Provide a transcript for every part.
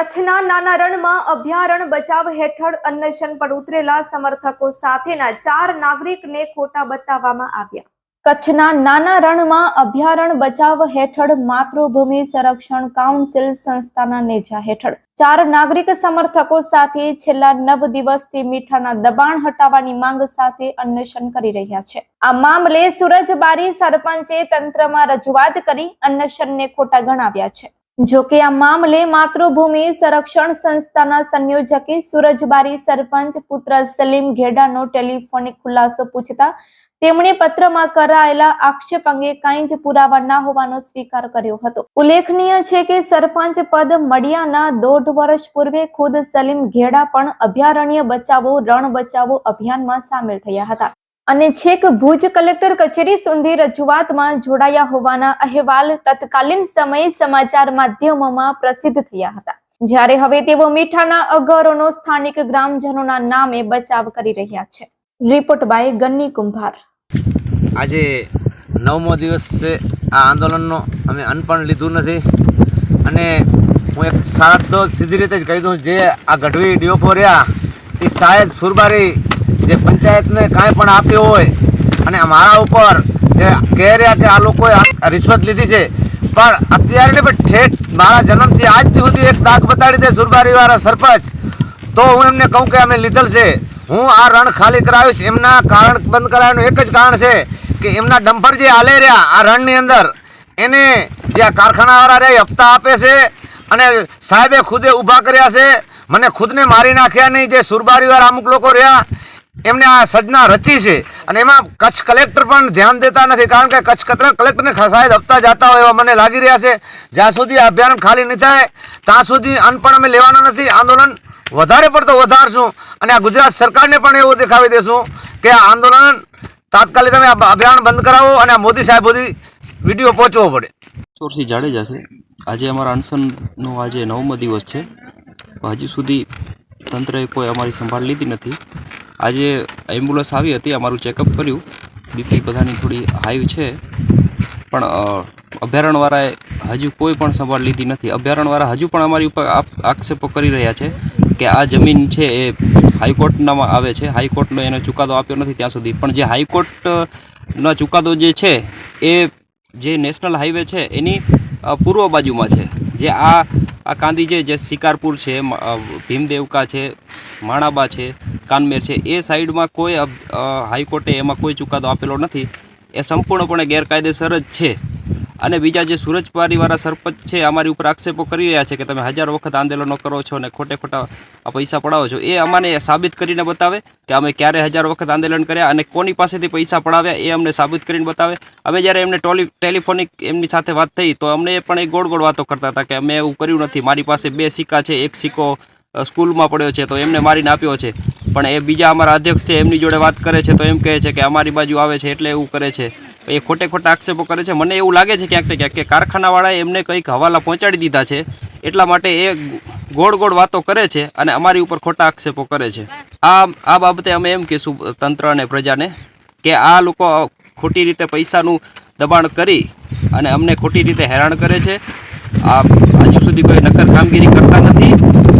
કચ્છના નાના રણમાં અભયારણ્ય બચાવ હેઠળ અન્વેષણ પર ઉતરેલા સમર્થકો સાથેના ચાર નાગરિકને ખોટા બતાવવામાં આવ્યા. કચ્છના નાના રણમાં અભયારણ્ય બચાવ હેઠળ માતૃભૂમિ સંરક્ષણ કાઉન્સિલ સંસ્થાના નેજા હેઠળ ચાર નાગરિક સમર્થકો સાથે છેલ્લા નવ દિવસથી મીઠાના દબાણ હટાવવાની માંગ સાથે અન્વેષણ કરી રહ્યા છે. આ મામલે સુરજબારી સરપંચે તંત્રમાં રજૂઆત કરી અન્વેષણને ખોટા ગણાવ્યા છે. જો કે આ મામલે માતૃભૂમિ સંરક્ષણ સંસ્થાના સંયોજકે સુરજબારી સરપંચ પુત્ર સલીમ ઘેડાનો ટેલિફોનિક ખુલાસો પૂછતા તેમણે પત્રમાં કરાયેલા આક્ષેપ અંગે કાંઈ જ પુરાવા ના હોવાનો સ્વીકાર કર્યો હતો. ઉલ્લેખનીય છે કે સરપંચ પદ મળ્યાના દોઢ વર્ષ પૂર્વે ખુદ સલીમ ઘેડા પણ અભયારણ્ય બચાવો, રણ બચાવો અભિયાનમાં સામેલ થયા હતા. અને છેક ભુજ કલેક્ટર કચેરી સુધી રજૂઆતમાં જોડાયા હોવાના અહેવાલ તત્કાલીન સમયે સમાચાર માધ્યમોમાં પ્રસિદ્ધ થયા હતા. જ્યારે હવે તેઓ મીઠાના અગરોનો સ્થાનિક ગ્રામજનોના નામે બચાવ કરી રહ્યા છે. રિપોર્ટ બાય ગન્ની કુંભાર. આજે નવમો દિવસ છે. આ આંદોલનનો અમે અન્ન પણ લીધું નથી. અને હું એક સાત તો સીધી રીતે જ કહી દઉં, જે આ ગઢવી ડીઓપો રહ્યા, એ શાયદ સુરબારી જે પંચાયતને કાંઈ પણ આપ્યો હોય અને મારા ઉપર જે કહે રહ્યા કે આ લોકોએ રિશ્વત લીધી છે, પણ અત્યારે ને પણ ઠેઠ મારા જન્મથી આજ સુધી એક દાગ બતાડી દે સુરબારીવાળા સરપંચ, તો હું એમને કહું કે અમે લીધેલ છે. હું આ રણ ખાલી કરાવ્યું છે. એમના કારણ બંધ કરાવવાનું એક જ કારણ છે કે એમના ડમ્પર જે હાલે રહ્યા આ રણની અંદર, એને જે આ કારખાનાવાળા રહ્યા હપ્તા આપે છે અને સાહેબે ખુદે ઊભા કર્યા છે. મને ખુદને મારી નાખ્યા નહીં. જે સુરબારીવાળા અમુક લોકો રહ્યા એમને આ સજના રચી છે. અને એમાં કચ્છ કલેક્ટર પણ ધ્યાન દેતા નથી, કારણ કે કચ્છ કતરા કલેક્ટરને શાયદ હપ્તા જતા હોય એવા મને લાગી રહ્યા છે. જ્યાં સુધી આ અભિયાન ખાલી નહીં થાય, ત્યાં સુધી અન્ન અમે લેવાના નથી. આંદોલન વધારે પડતો વધારશું. અને આ ગુજરાત સરકારને પણ એવું દેખાવી દેશું કે આ આંદોલન તાત્કાલિક તમે અભિયાન બંધ કરાવો અને આ મોદી સાહેબ સુધી વીડિયો પહોંચવો પડે. ચોરથી જાડેજા છે. આજે અમારા અનશનનો આજે નવમો દિવસ છે. હજી સુધી તંત્રએ કોઈ અમારી સંભાળ લીધી નથી. આજે એમ્બ્યુલન્સ આવી હતી અમારું ચેકઅપ કર્યું. બીપી બધાની થોડી હાઈ છે. પણ અ, અભયારણ્યવાળાએ હજુ કોઈ પણ સંભાળ લીધી નથી. અભયારણ્યવાળા હજુ પણ અમારી ઉપર આક્ષેપો કરી રહ્યા છે કે આ જમીન છે એ હાઈકોર્ટનામાં આવે છે. હાઈકોર્ટનો એનો ચુકાદો આપ્યો નથી ત્યાં સુધી. પણ જે હાઈકોર્ટનો ચુકાદો જે છે એ જે નેશનલ હાઈવે છે એની પૂર્વ બાજુમાં છે. જે આ આ કાંદી જે જે શિકારપુર છે ભીમદેવકા છે, માણાબા છે, કાનમેર છે, એ સાઈડમાં કોઈ હાઈકોર્ટે એમાં કોઈ ચુકાદો આપેલો નથી. એ સંપૂર્ણપણે ગેરકાયદેસર જ છે. અને બીજા જે સુરજપારીવાળા સરપંચ છે, અમારી ઉપર આક્ષેપો કરી રહ્યા છે કે તમે હજારો વખત આંદોલનો કરો છો અને ખોટે ખોટા પૈસા પડાવો છો. એ અમને સાબિત કરીને બતાવે કે અમે ક્યારે હજાર વખત આંદોલન કર્યા અને કોની પાસેથી પૈસા પડાવ્યા એ અમને સાબિત કરીને બતાવે. અમે જ્યારે એમને ટોલી, ટેલિફોનિક એમની સાથે વાત થઈ તો અમને પણ એ ગોળ ગોળ વાતો કરતા હતા કે અમે એવું કર્યું નથી. મારી પાસે બે સિક્કા છે, એક સિક્કો સ્કૂલમાં પડ્યો છે તો એમને મારીને આપ્યો છે. પણ એ બીજા અમારા અધ્યક્ષ છે, એમની જોડે વાત કરે છે તો એમ કહે છે કે અમારી બાજુ આવે છે એટલે એવું કરે છે. એ ખોટે ખોટા આક્ષેપો કરે છે. મને એવું લાગે છે ક્યાંક ને ક્યાંક કે કારખાનાવાળાએ એમને કંઈક હવાલા પહોંચાડી દીધા છે. એટલા માટે એ ગોળ ગોળ વાતો કરે છે અને અમારી ઉપર ખોટા આક્ષેપો કરે છે. આ આ બાબતે અમે એમ કહીશું તંત્ર અને પ્રજાને કે આ લોકો ખોટી રીતે પૈસાનું દબાણ કરી અને અમને ખોટી રીતે હેરાન કરે છે. આ, હજુ સુધી કોઈ નક્કર કામગીરી કરતા નથી.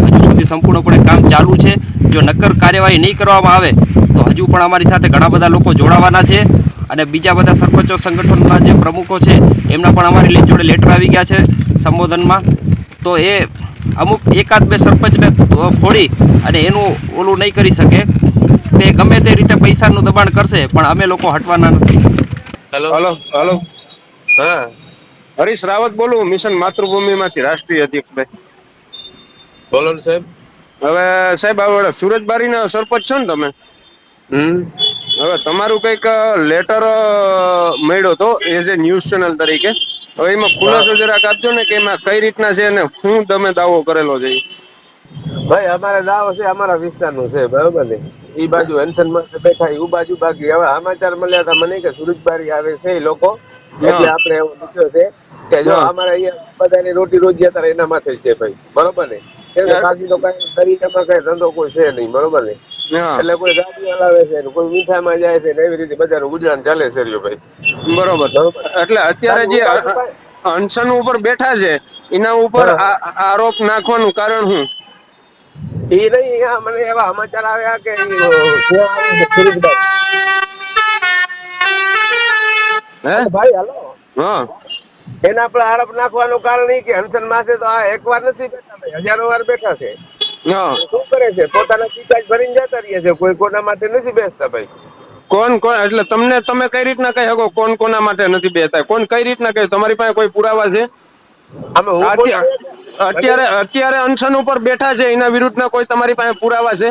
હજુ સુધી સંપૂર્ણપણે કામ ચાલુ છે. જો નક્કર કાર્યવાહી નહીં કરવામાં આવે, તો હજુ પણ અમારી સાથે ઘણા બધા લોકો જોડાવાના છે. અને બીજા બધા સરપંચો સંગઠનના જે પ્રમુખો છે એમના પણ અમારી લે- જોડે લેટર આવી ગયા છે સંબોધનમાં. તો એ અમુક એકાદ બે સરપંચને ફોડી અને એનું ઓલું નહીં કરી શકે. તે ગમે તે રીતે પૈસાનું દબાણ કરશે પણ અમે લોકો હટવાના નથી. હેલો. Hello hello. હા. હરીશ રાવત બોલું મિશન માતૃભૂમિમાંથી રાષ્ટ્રીય અધ્યક્ષ ભાઈ. બોલો સાહેબ. હવે સાહેબ હવે સુરજબારીના સરપંચ છો ને તમે? હમ. હવે તમારું કંઈક લેટર મળ્યો તો એઝ એ ન્યૂઝ ચેનલ તરીકે. હવે એમાં ખુલાસો જરાક આપજો ને કે એમાં કઈ રીતના છે અને શું તમે દાવો કરેલો છે ભાઈ અમારે દાવો છે અમારા વિસ્તારનું છે બરોબર ને? ઈ બાજુ હેન્સનમાં બેઠા ઉ બાજુ બાકી. હવે સમાચાર મળ્યા હતા મને કે સુરજબારી આવે છે એ લોકો. એટલે આપણે એવો પૂછ્યો છે કે જો અમારે અહીંયા બધાની રોટી રોજી અત્યારે એના માથે છે ભાઈ. બરોબર ને? બાકી તો કઈ દરિયામાં કઈ ધંધો કોઈ છે નહીં બરોબર ને? એટલે કોઈ ગાડી હલાવે છે કોઈ મીઠામાં જાય છે એવી રીતે બધાનું ગુજરાન ચાલે છે ભાઈ. બરોબર. એટલે અત્યારે જે અનશન ઉપર બેઠા છે એના ઉપર આરોપ નાખવાનું કારણ શું? એ નહીં મને એવા સમાચાર આવ્યા કે ભાઈ હાલો. હા. એના પર આરોપ નાખવાનું કારણ એ કે હંસન માસે તો આ એક વાર નથી બેઠા ભાઈ હજારો વાર બેઠા છે. શું કરે છે? પોતાના પિતા ભરીને જતા રહીએ છે? કોઈ કોના માટે નથી બેસતા ભાઈ? કોણ કોણ? એટલે તમને તમે કઈ રીતના કહી શકો કોણ કોના માટે નથી બેસતા? કોણ કઈ રીતના કહે? તમારી પાસે કોઈ પુરાવા છે? અત્યારે અત્યારે અનશન ઉપર બેઠા છે એના વિરુદ્ધના કોઈ તમારી પાસે પુરાવા છે?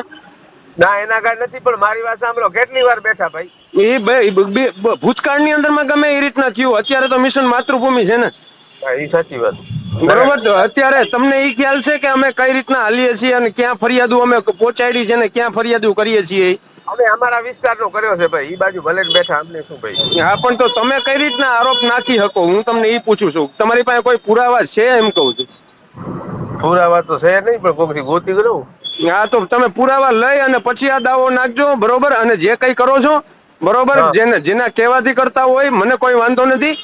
ના એના કાંઈ નથી પણ મારી વાત સાંભળો. કેટલી વાર બેઠા ભાઈ? એ ભાઈ ભૂતકાળની અંદરમાં ગમે એ રીતના થયું. અત્યારે તો મિશન માતૃભૂમિ છે ને. એ સાચી વાત. બરોબર તો અત્યારે તમને એ ખ્યાલ છે કે અમે કઈ રીતના હાલીએ છીએ અને ક્યાં ફરિયાદો અમે પહોંચાડી છે અને ક્યાં ફરિયાદો કરીએ છીએ? અમે અમારા વિસ્તારનો કર્યો છે ભાઈ. એ બાજુ ભલે બેઠા અમને શું ભાઈ? હા પણ તો તમે કઈ રીતના આરોપ નાખી શકો? હું તમને એ પૂછું છું. તમારી પાસે કોઈ પુરાવા છે એમ કહું છું? પુરાવા તો છે નહીં પણ કોકથી ગોતી કરું? હા તો તમે પુરાવા લઈ અને પછી આ દાવો નાખજો બરોબર? અને જે કઈ કરો છો બરોબર? જેને જેના કહેવાથી કરતા હોય મને કોઈ વાંધો નથી.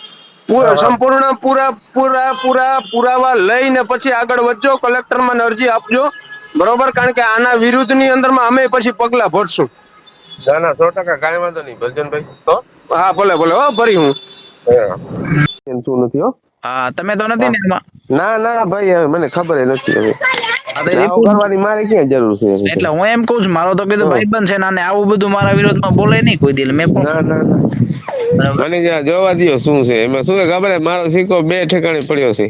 સંપૂર્ણ પૂરા પૂરા પૂરા પુરાવા લઈને પછી આગળ વધજો કલેક્ટરમાં અરજી આપજો. બરોબર? કારણ કે આના વિરુદ્ધની અંદરમાં અમે પછી પગલા ભરશું. ના ના સો ટકા કાંઈ વાંધો નહીં. ભલજનભાઈ તો? હા ભલે ભલે. હો ભરી હું. શું નથી હો? હા તમે તો નથી ને એમાં? ના ના ભાઈ હવે મને ખબર નથી હવે. આવું કરવાની મારે ક્યાં જરૂર છે? એટલે હું એમ કઉ છું મારો તો કીધું હા. ભાઈબંધ છે ને આવું બધું મારા વિરોધમાં બોલે નહીં કોઈ દિલ મેં ના ના ના. મને જ્યાં જોવા દ્યો શું છે એમાં શું ખબર મારો સિક્કો બે ઠેકાણે પડ્યો છે.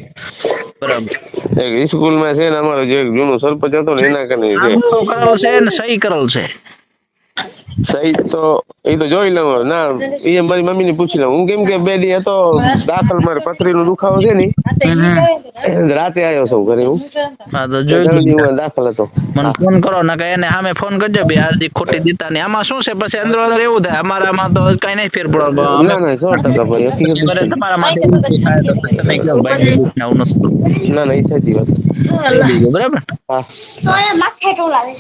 બરાબર. એક સ્કૂલમાં છે ને અમારો જે જૂનો સરપંચ હતો ને એના કને છે કરેલ છે ને સહી કરેલ છે. સહી તો એ તો જોઈ લઉં. ના એ મારી મમ્મી ને પૂછી લઉં. હું કેમ કે બે દી હતો દાખલ મારે પથરી નો દુખાવો છે ને રાતે આવ્યો છું ઘરે હું. હા તો જોઈ હું દાખલ હતો. મને ફોન કરો ના કે એને સામે ફોન કરજો બે અરજી ખોટી દીતા ને. આમાં શું છે? પછી અંદર અંદર એવું થાય. અમારામાં તો કઈ નહીં ફેર પડો. ના ના સો ટકા ભાઈ હકીકત. તમારા માટે તમે કહો ભાઈ ના ના એ સાચી વાત. બરાબર? હા. માથે ટોલાવે